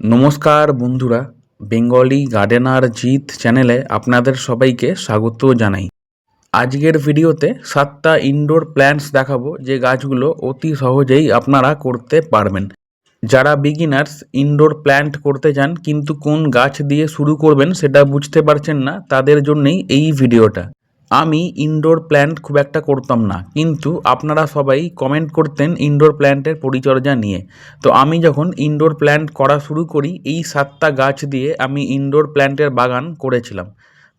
নমস্কার বন্ধুরা, Bengali gardener জিত চ্যানেলে আপনাদের সবাইকে স্বাগত জানাই। আজকের ভিডিওতে সাতটা ইনডোর প্ল্যান্টস দেখাবো, যে গাছগুলো অতি সহজেই আপনারা করতে পারবেন। যারা বিগিনার্স ইনডোর প্ল্যান্ট করতে চান, কিন্তু কোন গাছ দিয়ে শুরু করবেন সেটা বুঝতে পারছেন না, তাদের জন্যই এই ভিডিওটা। আমি ইনডোর প্ল্যান্ট খুব একটা করতাম না, কিন্তু আপনারা সবাই কমেন্ট করতেন ইনডোর প্ল্যান্টের পরিচর্যা নিয়ে। তো আমি যখন ইনডোর প্ল্যান্ট করা শুরু করি, এই সাতটা গাছ দিয়ে আমি ইনডোর প্ল্যান্টের বাগান করেছিলাম।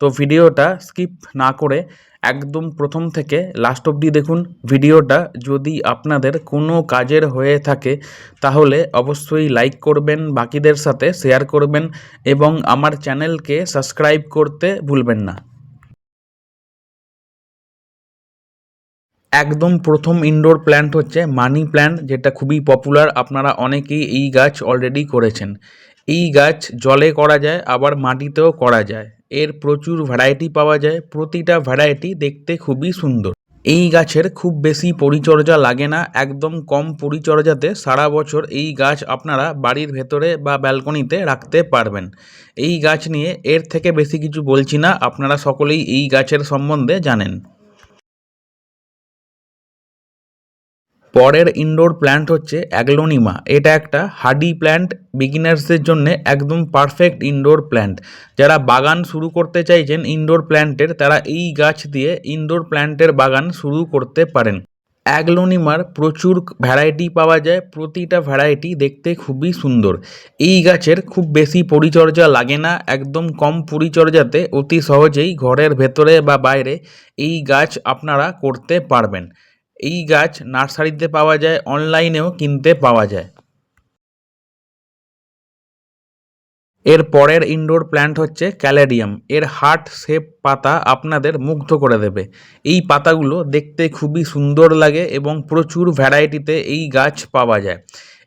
তো ভিডিওটা স্কিপ না করে একদম প্রথম থেকে লাস্ট অবধি দেখুন ভিডিওটা। যদি আপনাদের কোনো কাজের হয়ে থাকে, তাহলে অবশ্যই লাইক করবেন, বাকিদের সাথে শেয়ার করবেন এবং আমার চ্যানেলকে সাবস্ক্রাইব করতে ভুলবেন না। একদম প্রথম ইনডোর প্ল্যান্ট হচ্ছে মানি প্ল্যান্ট যেটা খুবই পপুলার আপনারা অনেকেই এই গাছ অলরেডি করেছেন। এই গাছ জলে করা যায়, আবার মাটিতেও করা যায়। এর প্রচুর ভ্যারাইটি পাওয়া যায়। প্রতিটা ভ্যারাইটি দেখতে খুবই সুন্দর। এই গাছের খুব বেশি পরিচর্যা লাগে না। একদম কম পরিচর্যাতে সারা বছর এই গাছ আপনারা বাড়ির ভেতরে বা ব্যালকনিতে রাখতে পারবেন। এই গাছ নিয়ে এর থেকে বেশি কিছু বলছি না। আপনারা সকলেই এই গাছের সম্বন্ধে জানেন। পরের ইনডোর প্ল্যান্ট হচ্ছে অ্যাগ্লোনিমা এটা একটা হার্ডি প্ল্যান্ট বিগিনার্সদের জন্য একদম পারফেক্ট ইনডোর প্ল্যান্ট যারা বাগান শুরু করতে চাইছেন ইনডোর প্ল্যান্টের তারা এই গাছ দিয়ে ইনডোর প্ল্যান্টের বাগান শুরু করতে পারেন। অ্যাগ্লোনিমার প্রচুর ভ্যারাইটি পাওয়া যায়, প্রতিটা ভ্যারাইটি দেখতে খুবই সুন্দর। এই গাছের খুব বেশি পরিচর্যা লাগে না, একদম কম পরিচর্যাতে অতি সহজেই ঘরের ভেতরে বা বাইরে এই গাছ আপনারা করতে পারবেন। এই গাছ নার্সারিতে পাওয়া যায়, অনলাইনেও কিনতে পাওয়া যায়। এর পরের ইনডোর প্ল্যান্ট হচ্ছে ক্যালেডিয়াম এর হার্ট শেপ পাতা আপনাদের মুগ্ধ করে দেবে। এই পাতাগুলো দেখতে খুবই সুন্দর লাগে এবং প্রচুর ভ্যারাইটিতে এই গাছ পাওয়া যায়।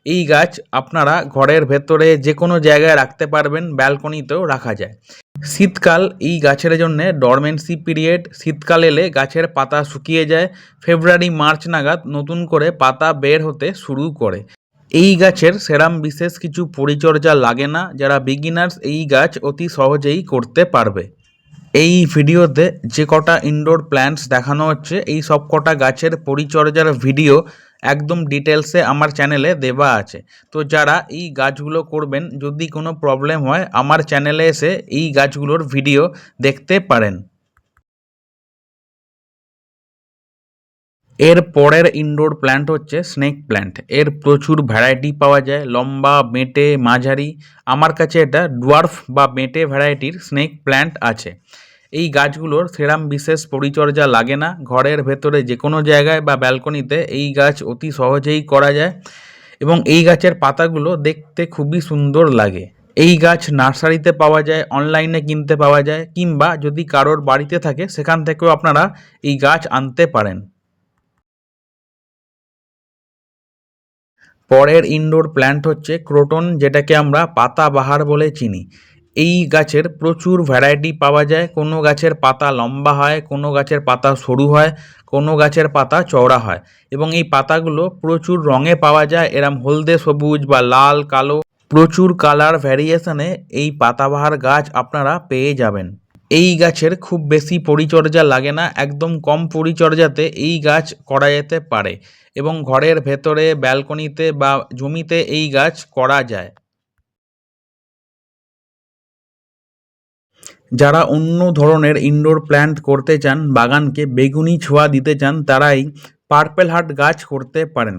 এই গাছ আপনারা ঘরের ভেতরে যে কোনো জায়গায় রাখতে পারবেন, ব্যালকনিতেও রাখা যায়। শীতকাল এই গাছের জন্য ডরমেন্সি পিরিয়ড শীতকাল এলে গাছের পাতা শুকিয়ে যায়। ফেব্রুয়ারি, মার্চ নাগাদ নতুন করে পাতা বের হতে শুরু করে। এই গাছের সেরাম বিশেষ কিছু পরিচর্যা লাগে না, যারা বিগিনার্স এই গাছ অতি সহজেই করতে পারবে। এই ভিডিওতে যে কটা ইনডোর প্ল্যান্টস দেখানো হচ্ছে, এই সব কটা গাছের পরিচর্যার ভিডিও একদম ডিটেলসে আমার চ্যানেলে দেওয়া আছে। তো যারা এই গাছগুলো করবেন, যদি কোনো প্রবলেম হয়, আমার চ্যানেলে এসে এই গাছগুলোর ভিডিও দেখতে পারেন। এর পরের ইনডোর প্ল্যান্ট হচ্ছে স্নেক প্ল্যান্ট এর প্রচুর ভ্যারাইটি পাওয়া যায়, লম্বা বেঁটে মাঝারি। আমার কাছে এটা ডুয়ার্ফ বা মেটে ভ্যারাইটির স্নেক প্ল্যান্ট আছে। এই গাছগুলোর সেরাম বিশেষ পরিচর্যা লাগে না। ঘরের ভেতরে যে কোনো জায়গায় বা ব্যালকনিতে এই গাছ অতি সহজেই করা যায় এবং এই গাছের পাতাগুলো দেখতে খুবই সুন্দর লাগে। এই গাছ নার্সারিতে পাওয়া যায়, অনলাইনে কিনতে পাওয়া যায় কিংবা যদি কারোর বাড়িতে থাকে সেখান থেকেও আপনারা এই গাছ আনতে পারেন। পরের ইনডোর প্ল্যান্ট হচ্ছে ক্রোটন, যেটাকে আমরা পাতাবাহার বলে চিনি। এই গাছের প্রচুর ভ্যারাইটি পাওয়া যায়। কোনো গাছের পাতা লম্বা হয়, কোনো গাছের পাতা সরু হয়, কোনো গাছের পাতা চওড়া হয় এবং এই পাতাগুলো প্রচুর রঙে পাওয়া যায়। এরম হলদে সবুজ বা লাল, কালো প্রচুর কালার ভ্যারিয়েশনে এই পাতাবাহার গাছ আপনারা পেয়ে যাবেন। এই গাছের খুব বেশি পরিচর্যা লাগে না, একদম কম পরিচর্যাতে এই গাছ করা যেতে পারে এবং ঘরের ভেতরে, ব্যালকনিতে বা জমিতে এই গাছ করা যায়। যারা অন্য ধরনের ইনডোর প্ল্যান্ট করতে চান, বাগানকে বেগুনি ছোঁয়া দিতে চান, তারাই পার্পেল হার্ট গাছ করতে পারেন।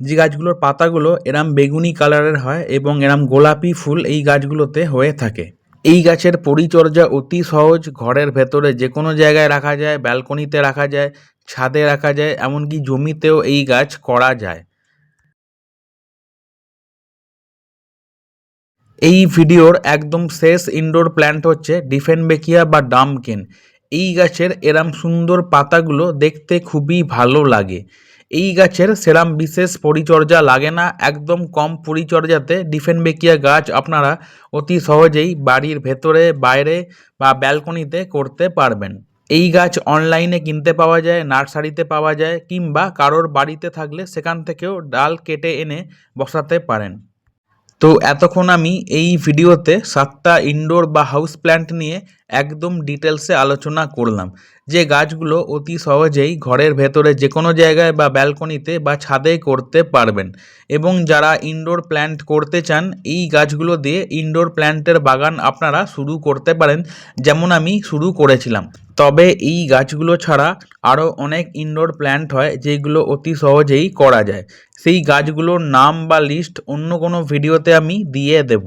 যে গাছগুলোর পাতাগুলো এরম বেগুনি কালারের হয় এবং এরম গোলাপি ফুল এই গাছগুলোতে হয়ে থাকে। এই গাছের পরিচর্যা অতি সহজ, ঘরের ভেতরে যে কোনো জায়গায় রাখা যায় ব্যালকনিতে রাখা যায়, ছাদে রাখা যায়, এমনকি জমিতেও এই গাছ করা যায়। এই ভিডিওর একদম শেষ ইনডোর প্ল্যান্ট হচ্ছে ডিফেনবেকিয়া বা ডামকেন এই গাছের এরম সুন্দর পাতাগুলো দেখতে খুবই ভালো লাগে। এই গাছের সেরাম বিশেষ পরিচর্যা লাগে না, একদম কম পরিচর্যাতে ডিফেনবেকিয়া গাছ আপনারা অতি সহজেই বাড়ির ভেতরে, বাইরে বা ব্যালকনিতে করতে পারবেন। এই গাছ অনলাইনে কিনতে পাওয়া যায়, নার্সারিতে পাওয়া যায় কিংবা কারোর বাড়িতে থাকলে সেখান থেকেও ডাল কেটে এনে বসাতে পারেন। তো এতক্ষণ আমি এই ভিডিওতে সাতটা ইনডোর বা হাউস প্ল্যান্ট নিয়ে একদম ডিটেলসে আলোচনা করলাম। যে গাছগুলো অতি সহজেই ঘরের ভেতরে যে কোনো জায়গায় বা ব্যালকনিতে বা ছাদে করতে পারবেন এবং যারা ইনডোর প্ল্যান্ট করতে চান, এই গাছগুলো দিয়ে ইনডোর প্ল্যান্টের বাগান আপনারা শুরু করতে পারেন, যেমন আমি শুরু করেছিলাম। তবে এই গাছগুলো ছাড়া আরও অনেক ইনডোর প্ল্যান্ট হয় যেগুলো অতি সহজেই করা যায়। সেই গাছগুলোর নাম বা লিস্ট অন্য কোনো ভিডিওতে আমি দিয়ে দেব।